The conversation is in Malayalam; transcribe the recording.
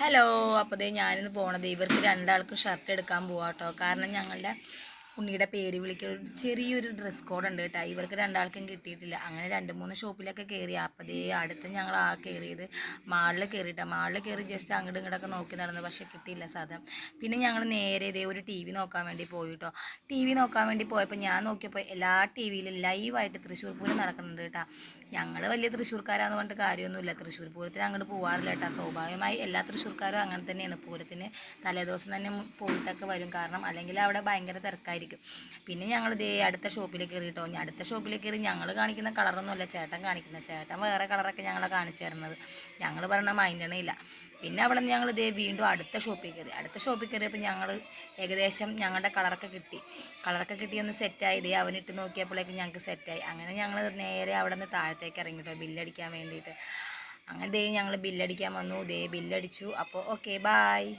ഹലോ അപ്പോൾ ദേ ഞാനിന്ന് പോണത്. ഇവർക്ക് രണ്ടാൾക്കും ഷർട്ട് എടുക്കാൻ പോവാട്ടോ. കാരണം ഞങ്ങളുടെ ഉണ്ണിയുടെ പേര് ഒരു ചെറിയൊരു ഡ്രസ് കോഡ് ഉണ്ട് കേട്ടോ. ഇവർക്ക് രണ്ടാൾക്കും കിട്ടിയിട്ടില്ല. അങ്ങനെ രണ്ട് മൂന്ന് ഷോപ്പിലൊക്കെ കയറി അപ്പം ദേ അടുത്ത് ഞങ്ങൾ ആ കയറിയത് മാളിൽ കയറിയിട്ടാ മാളിൽ കയറി ജസ്റ്റ് അങ്ങോട്ടും ഇങ്ങോട്ടൊക്കെ നോക്കി നടന്നു. പക്ഷേ കിട്ടിയില്ല സാധനം. പിന്നെ ഞങ്ങൾ നേരെ ഇതേ ഒരു ടി നോക്കാൻ വേണ്ടി പോയി കേട്ടോ ടി നോക്കാൻ വേണ്ടി പോയപ്പോൾ ഞാൻ നോക്കിയപ്പോൾ എല്ലാ ടി വിയിലും ലൈവായിട്ട് തൃശ്ശൂർ പൂരം നടക്കുന്നുണ്ട് കേട്ടോ ഞങ്ങൾ വലിയ തൃശ്ശൂർക്കാരാന്ന് പറഞ്ഞിട്ട് കാര്യമൊന്നുമില്ല. തൃശ്ശൂർ പൂരത്തിന് അങ്ങോട്ട് പോകാറില്ല കേട്ടോ സ്വാഭാവികമായി എല്ലാ തൃശ്ശൂർക്കാരും അങ്ങനെ തന്നെയാണ്. പൂരത്തിന് തലേദിവസം തന്നെ പോയിട്ടൊക്കെ വരും. കാരണം അല്ലെങ്കിൽ അവിടെ ഭയങ്കര തിരക്കായിരിക്കും. പിന്നെ ഞങ്ങൾ ദേ അടുത്ത ഷോപ്പിലേക്ക് കയറി കേട്ടോ അടുത്ത ഷോപ്പിലേക്ക് കയറി ഞങ്ങൾ കാണിക്കുന്ന കളറൊന്നുമല്ല ചേട്ടൻ കാണിക്കുന്ന. ചേട്ടൻ വേറെ കളറൊക്കെ ഞങ്ങളെ കാണിച്ചു തരുന്നത്. ഞങ്ങൾ പറഞ്ഞ മൈൻഡണേ ഇല്ല. പിന്നെ അവിടെ നിന്ന് ഞങ്ങൾ ഇതേ വീണ്ടും അടുത്ത ഷോപ്പിൽ കയറി അടുത്ത ഷോപ്പിൽ കയറിയപ്പോൾ ഞങ്ങൾ ഏകദേശം ഞങ്ങളുടെ കളറൊക്കെ കിട്ടി. കളറൊക്കെ കിട്ടിയൊന്ന് സെറ്റായി ദേ അവനിട്ട് നോക്കിയപ്പോഴേക്കും ഞങ്ങൾക്ക് സെറ്റായി അങ്ങനെ ഞങ്ങൾ നേരെ അവിടെ നിന്ന് താഴത്തേക്ക് ഇറങ്ങി കേട്ടോ ബില്ലടിക്കാൻ വേണ്ടിയിട്ട്. അങ്ങനെ ദേ ഞങ്ങൾ ബില്ലടിക്കാൻ വന്നു. ദേ ബില്ലടിച്ചു അപ്പോൾ ഓക്കെ ബായ്